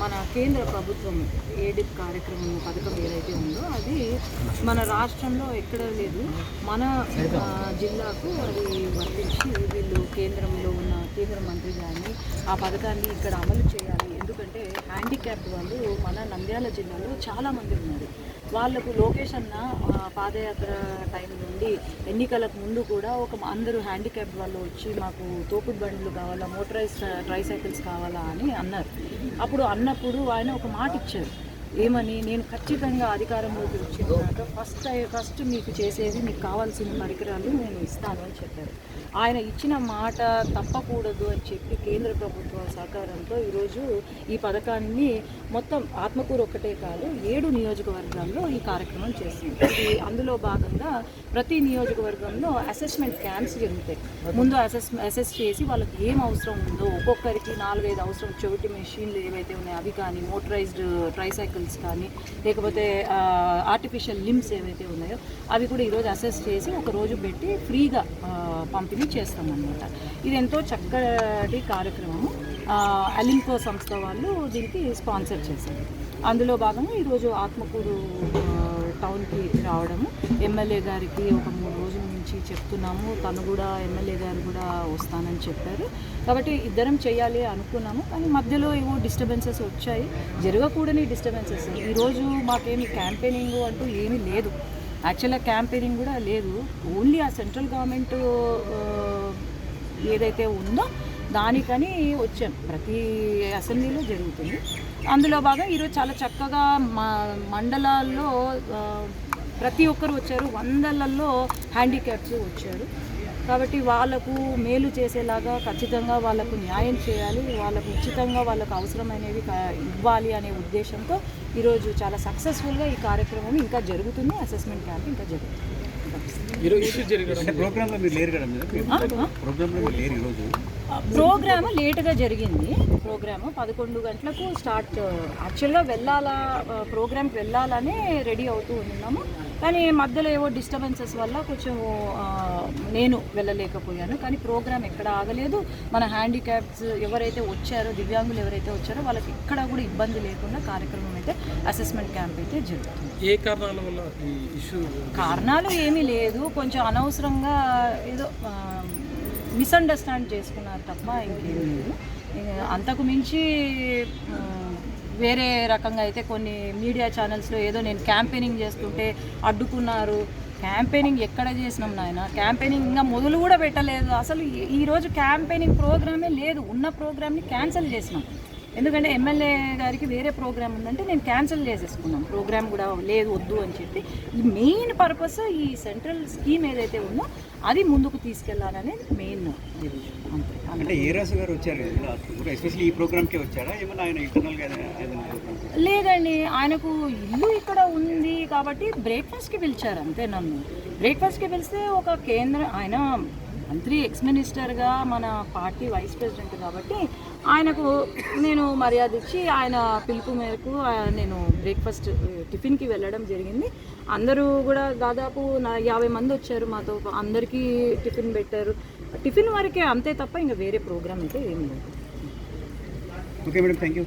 మన కేంద్ర ప్రభుత్వం ఏడిప్ కార్యక్రమం పథకం ఏదైతే ఉందో అది మన రాష్ట్రంలో ఎక్కడ లేదు. మన జిల్లాకు అది వర్తించి వీళ్ళు కేంద్రంలో ఉన్న కేంద్ర మంత్రి గారిని ఆ పథకాన్ని ఇక్కడ అమలు చేయాలి. ఎందుకంటే హ్యాండిక్యాప్డ్ వాళ్ళు మన నంద్యాల జిల్లాలో చాలామంది ఉన్నారు. వాళ్ళకు లోకేష్ అన్న పాదయాత్ర టైం నుండి ఎన్నికలకు ముందు కూడా ఒక అందరూ హ్యాండిక్యాప్ వాళ్ళు వచ్చి మాకు తోపుడు బండ్లు కావాలా మోటరైజ్ ట్రైసైకిల్స్ కావాలా అని అన్నారు. అప్పుడు అన్నప్పుడు ఆయన ఒక మాట ఇచ్చారు. ఏమని నేను ఖచ్చితంగా అధికారంలోకి వచ్చినాక ఫస్ట్ ఫస్ట్ మీకు చేసేది మీకు కావాల్సిన పరికరాలు నేను ఇస్తాను అని చెప్పారు. ఆయన ఇచ్చిన మాట తప్పకూడదు అని చెప్పి కేంద్ర ప్రభుత్వ సహకారంతో ఈరోజు ఈ పథకాన్ని మొత్తం ఆత్మకూరు ఒక్కటే కాదు ఏడు నియోజకవర్గాల్లో ఈ కార్యక్రమం చేస్తుంది ఇది అందులో భాగంగా ప్రతి నియోజకవర్గంలో అసెస్మెంట్ క్యాంప్స్ జరుగుతాయి. ముందు అసెస్ అసెస్ చేసి వాళ్ళకి ఏం అవసరం ఉందో ఒక్కొక్కరికి నాలుగైదు అవసరం చెవిటి మెషిన్లు ఏవైతే ఉన్నాయో అవి కానీ మోటరైజ్డ్ ఆర్టికల్స్ కానీ లేకపోతే ఆర్టిఫిషియల్ లిమ్స్ ఏవైతే ఉన్నాయో అవి కూడా ఈరోజు అసెస్ చేసి ఒక రోజు పెట్టి ఫ్రీగా పంపిణీ చేస్తామన్నమాట. ఇది ఎంతో చక్కటి కార్యక్రమము. ఆ, అలింకో సంస్థ వాళ్ళు దీనికి స్పాన్సర్ చేశారు. అందులో భాగంగా ఈరోజు ఆత్మకూరు టౌన్కి రావడము ఎమ్మెల్యే గారికి ఒక మూడు గురించి చెప్తున్నాము. తను కూడా ఎమ్మెల్యే గారు కూడా వస్తానని చెప్పారు. కాబట్టి ఇద్దరం చేయాలి అనుకున్నాము. కానీ మధ్యలో ఏవో డిస్టర్బెన్సెస్ వచ్చాయి. జరగకూడని డిస్టర్బెన్సెస్ ఈరోజు మాకేమి క్యాంపెయినింగ్ అంటూ ఏమీ లేదు. యాక్చువల్గా క్యాంపెయినింగ్ కూడా లేదు. ఓన్లీ ఆ సెంట్రల్ గవర్నమెంట్ ఏదైతే ఉందో దానికని వచ్చాం. ప్రతి అసెంబ్లీలో జరుగుతుంది. అందులో భాగం ఈరోజు చాలా చక్కగా మా మండలాల్లో ప్రతి ఒక్కరు వచ్చారు. వందలలో హ్యాండిక్యాప్స్ వచ్చారు. కాబట్టి వాళ్ళకు మేలు చేసేలాగా ఖచ్చితంగా వాళ్ళకు న్యాయం చేయాలి. వాళ్ళకు ఉచితంగా వాళ్ళకు అవసరమైనవి ఇవ్వాలి అనే ఉద్దేశంతో ఈరోజు చాలా సక్సెస్ఫుల్గా ఈ కార్యక్రమం ఇంకా జరుగుతుంది. అసెస్మెంట్ క్యాంప్ ఇంకా జరుగుతుంది. ఈరోజు మీరు లేరు కదా మీరు లేరు ఈరోజు. ప్రోగ్రామ్ లేట్గా జరిగింది. ప్రోగ్రామ్ పదకొండు గంటలకు స్టార్ట్ యాక్చువల్గా వెళ్ళాలా ప్రోగ్రామ్కి వెళ్ళాలనే రెడీ అవుతూ ఉన్నాము. కానీ మధ్యలో ఏవో డిస్టర్బెన్సెస్ వల్ల కొంచెం నేను వెళ్ళలేకపోయాను. కానీ ప్రోగ్రామ్ ఎక్కడ ఆగలేదు. మన హ్యాండిక్యాప్స్ ఎవరైతే వచ్చారో దివ్యాంగులు ఎవరైతే వచ్చారో వాళ్ళకి ఎక్కడ కూడా ఇబ్బంది లేకుండా కార్యక్రమం అయితే అసెస్మెంట్ క్యాంప్ అయితే జరుగుతుంది. ఏ కారణాల వల్ల కారణాలు ఏమీ లేదు. కొంచెం అనవసరంగా ఏదో మిస్అండర్స్టాండ్ చేసుకున్నారు తప్ప ఇంకేం లేదు. అంతకు మించి వేరే రకంగా అయితే కొన్ని మీడియా ఛానల్స్లో ఏదో నేను క్యాంపెయినింగ్ చేస్తుంటే అడ్డుకున్నారు. క్యాంపెయినింగ్ ఎక్కడ చేసినాం నాయన? క్యాంపెయినింగ్ ఇంకా మొదలు కూడా పెట్టలేదు. అసలు ఈ- ఈరోజు క్యాంపెయినింగ్ ప్రోగ్రామే లేదు. ఉన్న ప్రోగ్రామ్ని క్యాన్సిల్ చేసినాం. ఎందుకంటే ఎమ్మెల్యే గారికి వేరే ప్రోగ్రామ్ ఉందంటే నేను క్యాన్సిల్ చేసేసుకున్నాం ప్రోగ్రామ్ కూడా లేదు వద్దు అని చెప్పి. ఈ మెయిన్ పర్పస్ ఈ సెంట్రల్ స్కీమ్ ఏదైతే ఉందో అది ముందుకు తీసుకెళ్ళాలనేది మెయిన్ అంటే ఏ రాజు గారు వచ్చారు? ఎస్పెషల్లీ ఈ ప్రోగ్రామ్ కే వచ్చారా? ఏమన్నా ఆయన? లేదండి ఆయనకు ఇల్లు ఇక్కడ ఉంది కాబట్టి బ్రేక్ఫాస్ట్కి పిలిచారు అంతే నన్ను. బ్రేక్ఫాస్ట్కి పిలిస్తే ఒక కేంద్ర ఆయన మంత్రి ఎక్స్ మినిస్టర్గా మన పార్టీ వైస్ ప్రెసిడెంట్ కాబట్టి ఆయనకు నేను మర్యాద ఇచ్చి ఆయన పిలుపు మేరకు నేను బ్రేక్ఫాస్ట్ టిఫిన్కి వెళ్ళడం జరిగింది. అందరూ కూడా దాదాపు నా యాభై మంది వచ్చారు మాతో అందరికీ టిఫిన్ పెట్టారు. టిఫిన్ వరకే అంతే తప్ప ఇంకా వేరే ప్రోగ్రామ్ అయితే ఏం లేదు. Okay madam thank you